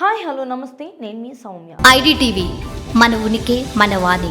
Hi hello నమస్తే. నేను మీ Soumya. IDTV మన ఉనికి మన వాణి.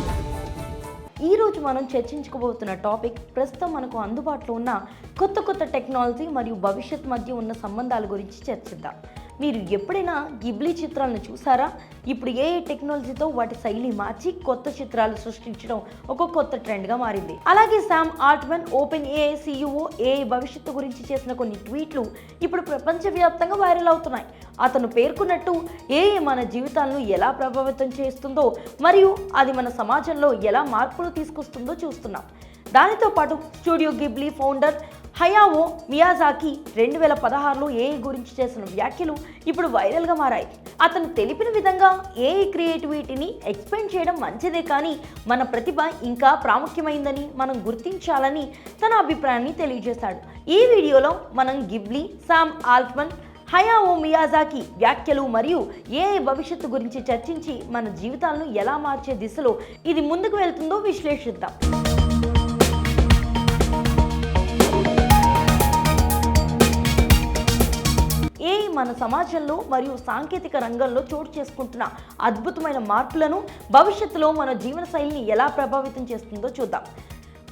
ఈ రోజు మనం చర్చించుకోబోతున్న టాపిక్ ప్రస్తుతం మనకు అందుబాటులో ఉన్న కొత్త కొత్త టెక్నాలజీ మరియు భవిష్యత్ మధ్య ఉన్న సంబంధాల గురించి చర్చిద్దాం. మీరు ఎప్పుడైనా గిబ్లీ చిత్రాలను చూసారా? ఇప్పుడు ఏ టెక్నాలజీతో వాటి శైలి మార్చి కొత్త చిత్రాలు సృష్టించడం ఒక కొత్త ట్రెండ్గా మారింది. అలాగే Sam Altman open AI CEO AI భవిష్యత్తు గురించి చేసిన కొన్ని ట్వీట్లు ఇప్పుడు ప్రపంచవ్యాప్తంగా వైరల్ అవుతున్నాయి. అతను పేర్కొన్నట్టు ఏఐ మన జీవితాలను ఎలా ప్రభావితం చేస్తుందో మరియు అది మన సమాజంలో ఎలా మార్పులు తీసుకొస్తుందో చూస్తున్నాం. దానితో పాటు studio Ghibli founder Hayao Miyazaki రెండు వేల పదహారులో ఏఐ గురించి చేసిన వ్యాఖ్యలు ఇప్పుడు వైరల్గా మారాయి. అతను తెలిపిన విధంగా ఏఐ క్రియేటివిటీని ఎక్స్పెండ్ చేయడం మంచిదే కానీ మన ప్రతిభ ఇంకా ప్రాముఖ్యమైందని మనం గుర్తించాలని తన అభిప్రాయాన్ని తెలియజేశాడు ఈ వీడియోలో మనం Ghibli Sam Altman Hayao Miyazaki వ్యాఖ్యలు మరియు ఏఐ భవిష్యత్తు గురించి చర్చించి మన జీవితాలను ఎలా మార్చే దిశలో ఇది ముందుకు వెళ్తుందో విశ్లేషిద్దాం. మన సమాజంలో మరియు సాంకేతిక రంగంలో చోటు చేసుకుంటున్న అద్భుతమైన మార్పులను భవిష్యత్తులో మన జీవన శైలిని ఎలా ప్రభావితం చేస్తుందో చూద్దాం.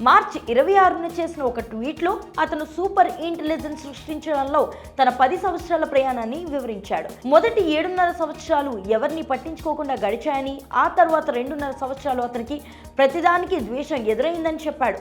మార్చి ఇరవై ఆరున చేసిన ఒక ట్వీట్లో అతను సూపర్ ఇంటెలిజెన్స్ సృష్టించడంలో తన పది సంవత్సరాల ప్రయాణాన్ని వివరించాడు. మొదటి ఏడున్నర సంవత్సరాలు ఎవరిని పట్టించుకోకుండా గడిచాయని ఆ తర్వాత రెండున్నర సంవత్సరాలు అతనికి ప్రతిదానికి ద్వేషం ఎదురైందని చెప్పాడు.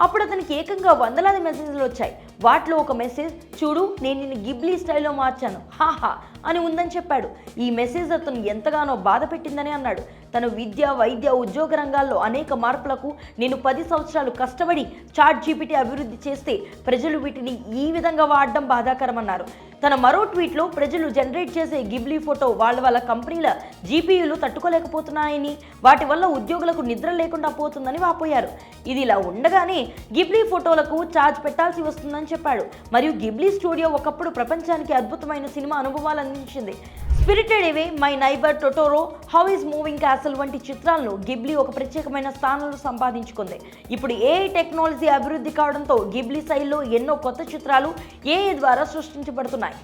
అప్పుడు అతనికి ఏకంగా వందలాది మెసేజ్లు వచ్చాయి. వాటిలో ఒక మెసేజ్ చూడు నేను నిన్ను గిబ్లీ స్టైల్లో మార్చాను. హాహా అని ఉందని చెప్పాడు. ఈ మెసేజ్ అతను ఎంతగానో బాధ పెట్టిందని అన్నాడు. తన విద్య వైద్య ఉద్యోగ రంగాల్లో అనేక మార్పులకు నేను పది సంవత్సరాలు కష్టపడి చాట్ జీపీటీ అభివృద్ధి చేస్తే ప్రజలు వీటిని ఈ విధంగా వాడడం బాధాకరమన్నారు. తన మరో ట్వీట్లో ప్రజలు జనరేట్ చేసే గిబ్లీ ఫోటో వాళ్ళ వాళ్ళ కంపెనీల జీపీయూలు తట్టుకోలేకపోతున్నాయని వాటి వల్ల ఉద్యోగులకు నిద్ర లేకుండా పోతుందని వాపోయారు. ఇది ఇలా ఉండగానే గిబ్లీ ఫోటోలకు ఛార్జ్ పెట్టాల్సి వస్తుందని చెప్పాడు. మరియు గిబ్లీ స్టూడియో ఒకప్పుడు ప్రపంచానికి అద్భుతమైన సినిమా అనుభవాలు అందించింది spirited away my neighbour Totoro how is moving castle వంటి చిత్రాలను గిబ్లీ ఒక ప్రత్యేకమైన స్థానంలో సంపాదించుకుంది. ఇప్పుడు ఏఐ టెక్నాలజీ అభివృద్ధి కావడంతో గిబ్లీ శైలిలో ఎన్నో కొత్త చిత్రాలు ఏఐ ద్వారా సృష్టించబడుతున్నాయి.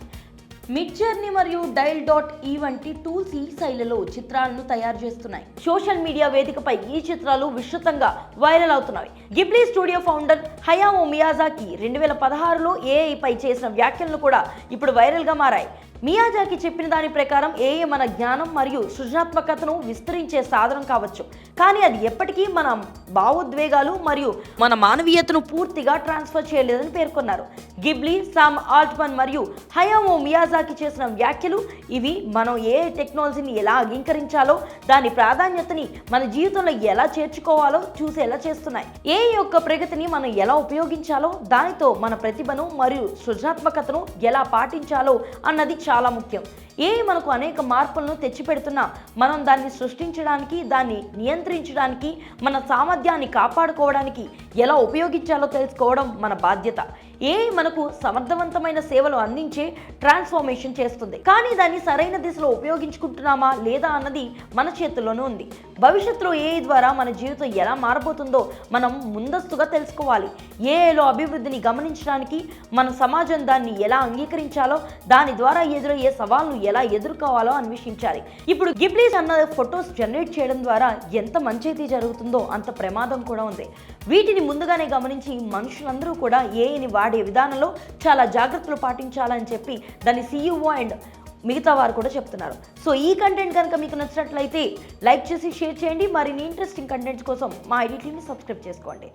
మిడ్ జర్నీ మరియు డైల్ డాట్ ఈ వంటి టూల్స్ ఈ శైలిలో చిత్రాలను తయారు చేస్తున్నాయి. సోషల్ మీడియా వేదికపై ఈ చిత్రాలు విస్తృతంగా వైరల్ అవుతున్నాయి. Ghibli studio founder Hayao Miyazaki రెండు వేల పదహారులో ఏఐపై చేసిన వ్యాఖ్యలను కూడా ఇప్పుడు వైరల్గా మారాయి. మియాజాకి చెప్పిన దాని ప్రకారం ఏఏ మన జ్ఞానం మరియు సృజనాత్మకతను విస్తరించే సాధనం కావచ్చు. కానీ అది ఎప్పటికీ మన భావోద్వేగాలు మరియు మన మానవీయతను పూర్తిగా ట్రాన్స్ఫర్ చేయలేదని పేర్కొన్నారు. గిబ్లీ సామ్ ఆల్ట్మన్ మరియు హయామో మియాజాకి చేసిన వ్యాఖ్యలు ఇవి మనం ఏ టెక్నాలజీని ఎలా అంగీకరించాలో దాని ప్రాధాన్యతని మన జీవితంలో ఎలా చేర్చుకోవాలో చూసేలా చేస్తున్నాయి. ఏ యొక్క ప్రగతిని మనం ఎలా ఉపయోగించాలో దానితో మన ప్రతిభను మరియు సృజనాత్మకతను ఎలా పాటించాలో అన్నది చాలా ముఖ్యం. ఏ మనకు అనేక మార్పులను తెచ్చిపెడుతున్నా మనం దాన్ని సృష్టించడానికి దాన్ని నియంత్రించడానికి మన సామర్థ్యాన్ని కాపాడుకోవడానికి ఎలా ఉపయోగించాలో తెలుసుకోవడం మన బాధ్యత. ఏ మనకు సమర్థవంతమైన సేవలు అందించే ట్రాన్స్ఫర్మేషన్ చేస్తుంది. కానీ దాన్ని సరైన దిశలో ఉపయోగించుకుంటున్నామా లేదా అన్నది మన చేతుల్లోనూ ఉంది. భవిష్యత్తులో ఏఐ ద్వారా మన జీవితం ఎలా మారబోతుందో మనం ముందస్తుగా తెలుసుకోవాలి. ఏఐలో అభివృద్ధిని గమనించడానికి మన సమాజం దాన్ని ఎలా అంగీకరించాలో దాని ద్వారా ఎదురయ్యే సవాళ్ళను ఎలా ఎదుర్కోవాలో అన్వేషించాలి. ఇప్పుడు గిబ్లీస్ అన్న ఫొటోస్ జనరేట్ చేయడం ద్వారా ఎంత మంచైతే జరుగుతుందో అంత ప్రమాదం కూడా ఉంది. వీటిని ముందుగానే గమనించి మనుషులందరూ కూడా ఏఐని వాడే విధానంలో చాలా జాగ్రత్తలు పాటించాలని చెప్పి దాని సీఈఓ అండ్ మిగతా వారు కూడా చెప్తున్నారు. సో ఈ కంటెంట్ కనుక మీకు నచ్చినట్లయితే లైక్ చేసి షేర్ చేయండి. మరిన్ని ఇంట్రెస్టింగ్ కంటెంట్స్ కోసం మా ఐడిటీని సబ్స్క్రైబ్ చేసుకోండి.